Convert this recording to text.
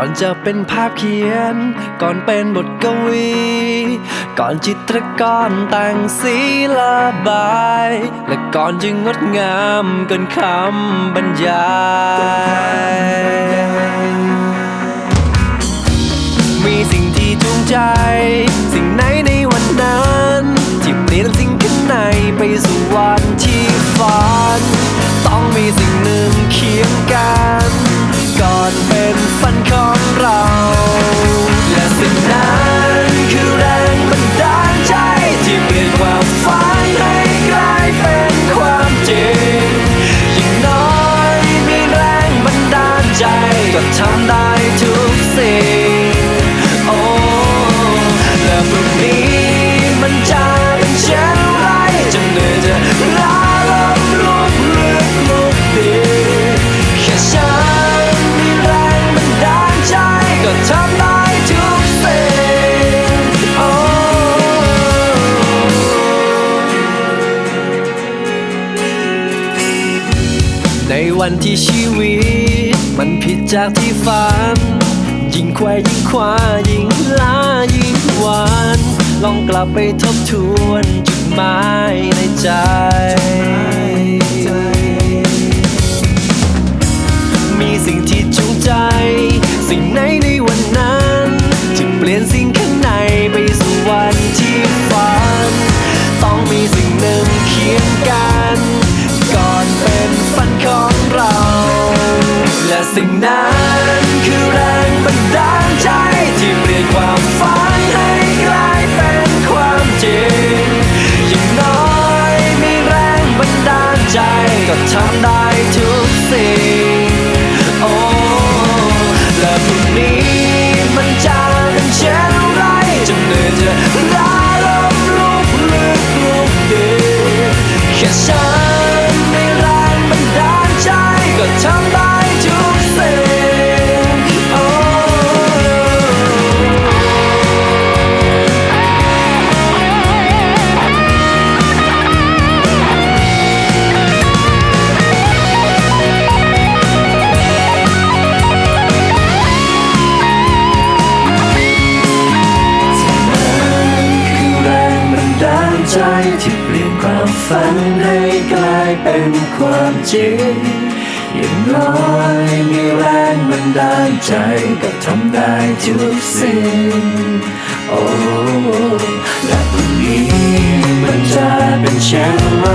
ก่อนจะเป็นภาพเขียน ก่อนเป็นบทกวี ก่อนจิตรกรแต่งสีระบาย และก่อนจึงงดงามเกินคำบรรยายมีสิ่งที่จูงใจ สิ่งไหนในวันนั้นที่เปลี่ยนสิ่งข้างในไปสู่วันที่ฝัน ต้องมีสิ่งหนึ่งเคียงกัน อนเป็นฝันของเรา ในวันที่ชีวิต มันผิดจากที่ฝัน ยิ่งแควยิ่งคว้ายิ่งล้ายิ่งหวานลองกลับไปทบทวนจุดหมายในใจมีสิ่งที่จูงใจ สิ่งนั้นคือแรงบันดาลใจที่เปลี่ยนความฝันให้กลายเป็นความจริงอย่างน้อยมีแรงบันดาลใจก็ทำได้ทุกสิ่ง ที่เปลี่ยนความฝันให้กลายเป็นความจริงอย่างน้อยมีแรงบันดาลใจก็ทำได้ทุกสิ่งโอ้และวันนี้มันจะเป็นเช่นไร